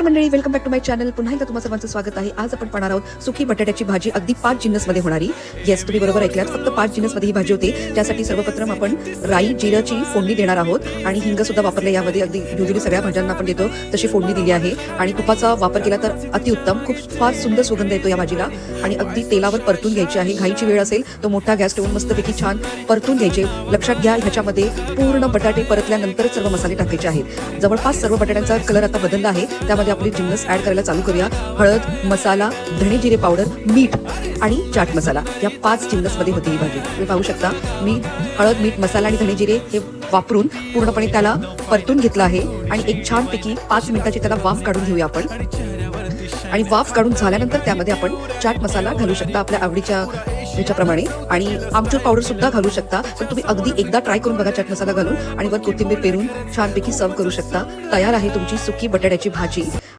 नमस्कार मंडळी welcome back to my channel पुन्हा एकदा तुम्हाला सर्वांचं स्वागत आहे. आज आपण पाहणार आहोत सुकी बटाट्याची भाजी अगदी पाच जिन्नसमध्ये होणारी. येस तुम्ही बरोबर ऐकल्यात फक्त पाच जिन्नसमध्ये ही भाजी होते. त्यासाठी सर्वप्रथम आपण राई जिराची फोडणी देणार आहोत आणि हिंग सुद्धा वापरले यामध्ये. अगदी युजली सगळ्या भाज्यांना आपण देतो तशी फोडणी दिली आहे. आणि तुपाचा वापर केला तर अतिउत्तम खूप फार सुंदर सुगंध येतो या भाजीला. आणि अगदी तेलावर परतून घ्यायची आहे. घाईची वेळ असेल तो मोठा गॅस ठेवून मस्तपैकी छान परतून घ्यायचे. लक्षात घ्या ह्याच्यामध्ये पूर्ण बटाटे परतल्यानंतरच सर्व मसाले टाकायचे आहेत. जवळपास सर्व बटाट्यांचा कलर आता बदलला आहे. त्यामध्ये आपले जिन्नस ऍड करायला चालू करूया. हळद मसाला धणे जिरे पावडर मीठ आणि चाट मसाला. या पाच जिन्नसमध्ये होती ही भाजी. तुम्ही पाहू शकता मी हळद मीठ मसाला आणि धणे जिरे हे वापरून पूर्णपणे त्याला परतून घेतलं आहे. आणि एक छानपैकी पाच मिनिटाची त्याला वाफ काढून घेऊया आपण. आणि वाफ काढून झाल्यानंतर त्यामध्ये आपण चाट मसाला घालू शकता आपल्या आवडीच्या ह्याच्याप्रमाणे आणि आमचूर पावडर सुद्धा घालू शकता. पण तुम्ही अगदी एकदा ट्राय करून बघा चाट मसाला घालून आणि वर कोथिंबीर पेरून छानपैकी सर्व करू शकता. तयार आहे तुमची सुकी बटाट्याची भाजी.